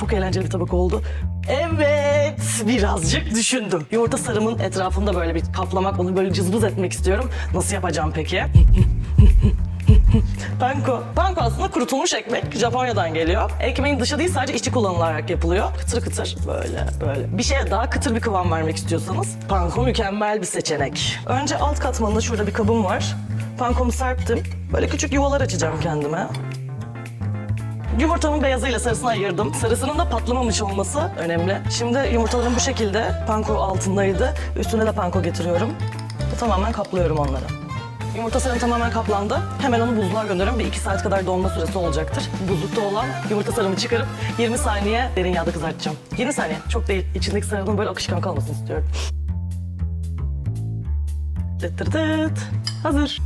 Çok eğlenceli bir tabak oldu. Evet, birazcık düşündüm. Yumurta sarımın etrafında böyle bir kaplamak, onu böyle cızbız etmek istiyorum. Nasıl yapacağım peki? Panko. Panko aslında kurutulmuş ekmek. Japonya'dan geliyor. Ekmeğin dışı değil sadece içi kullanılarak yapılıyor. Kıtır kıtır. Böyle böyle. Bir şeye daha kıtır bir kıvam vermek istiyorsanız panko mükemmel bir seçenek. Önce alt katmanında şurada bir kabım var. Pankomu serptim. Böyle küçük yuvalar açacağım kendime. Yumurtamın beyazıyla sarısını ayırdım. Sarısının da patlamamış olması önemli. Şimdi yumurtalarım bu şekilde panko altındaydı. Üstüne de panko getiriyorum. Tamamen kaplıyorum onları. Yumurta sarım tamamen kaplandı. Hemen onu buzluğa gönderiyorum. Bir iki saat kadar donma süresi olacaktır. Buzlukta olan yumurta sarımı çıkarıp 20 saniye derin yağda kızartacağım. 20 saniye. Çok değil. İçindeki sarımın böyle akışkan kalmasını istiyorum. Dıt dıt dıt. Hazır.